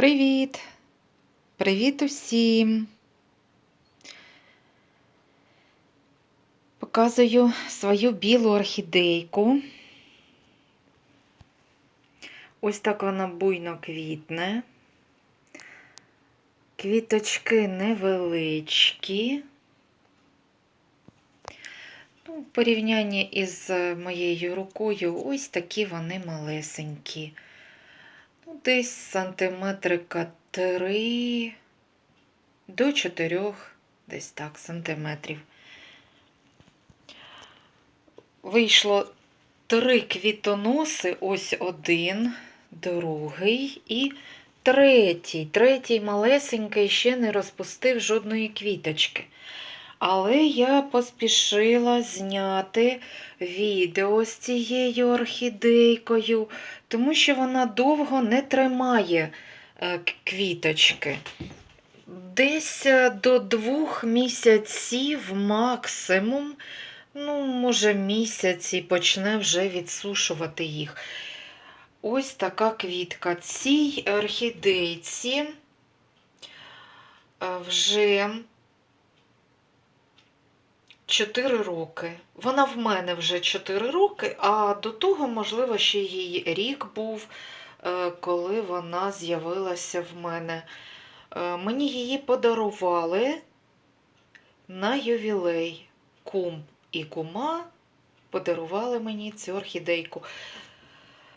Привіт! Привіт усім! Показую свою білу орхідейку. Ось так вона буйно квітне. Квіточки невеличкі. Ну, в порівнянні із моєю рукою, ось такі вони малесенькі. Ну, десь сантиметрика 3 до 4, десь так, сантиметрів. Вийшло три квітоноси, ось один, другий і третій. Третій малесенький ще не розпустив жодної квіточки. Але я поспішила зняти відео з цією орхідейкою, тому що вона довго не тримає е, квіточки. Десь е, до двох місяців максимум, ну, може, місяць і почне вже відсушувати їх. Ось така квітка. Цій орхідейці е, вже 4 роки. Вона в мене вже 4 роки, а до того, можливо, ще їй рік був, е, коли вона з'явилася в мене. Е, Мені її подарували на ювілей. Кум і кума подарували мені цю орхідейку.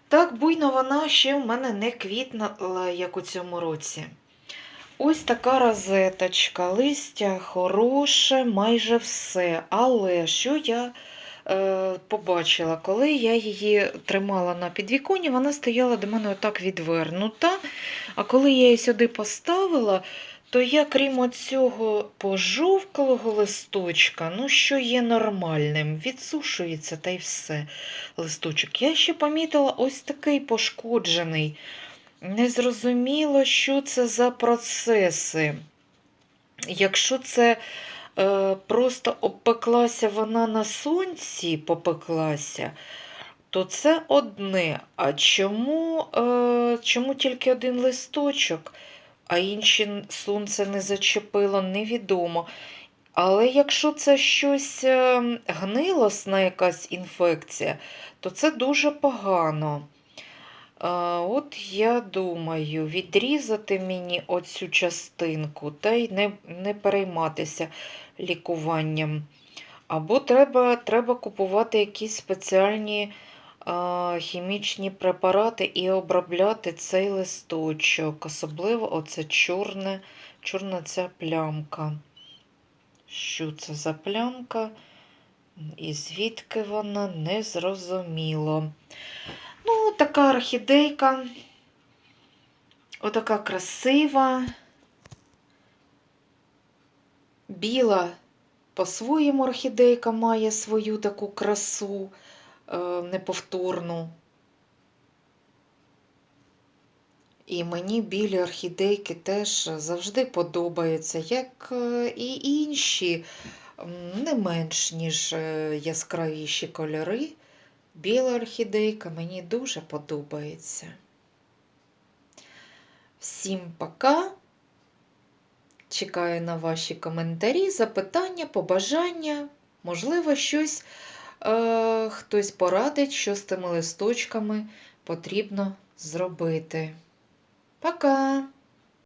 Так буйно вона ще в мене не квітнула, як у цьому році. Ось така розеточка, листя хороше, майже все. Але що я е, побачила, коли я її тримала на підвіконні, вона стояла до мене отак відвернута. А коли я її сюди поставила, то я, крім цього пожовклого листочка, ну, що є нормальним, відсушується та й все листочок. Я ще помітила ось такий пошкоджений. Незрозуміло, що це за процеси. Якщо це е, просто обпеклася вона на сонці, попеклася, то це одне. А чому, е, чому тільки один листочок, а інші сонце не зачепило, невідомо. Але якщо це щось е, гнилосна якась інфекція, то це дуже погано. От я думаю, відрізати мені оцю частинку та й не, не перейматися лікуванням. Або треба, треба купувати якісь спеціальні а, хімічні препарати і обробляти цей листочок. Особливо оце чорне, чорна ця плямка. Що це за плямка? І звідки вона не зрозуміло. Ну, така орхідейка. Отака красива. Біла по-своєму орхідейка має свою таку красу е, неповторну. І мені білі орхідейки теж завжди подобаються, як е, і інші, не менш, ніж е, яскравіші кольори. Біла орхідейка мені дуже подобається. Всім пока. Чекаю на ваші коментарі, запитання, побажання. Можливо, щось е, хтось порадить, що з тими листочками потрібно зробити. Пока!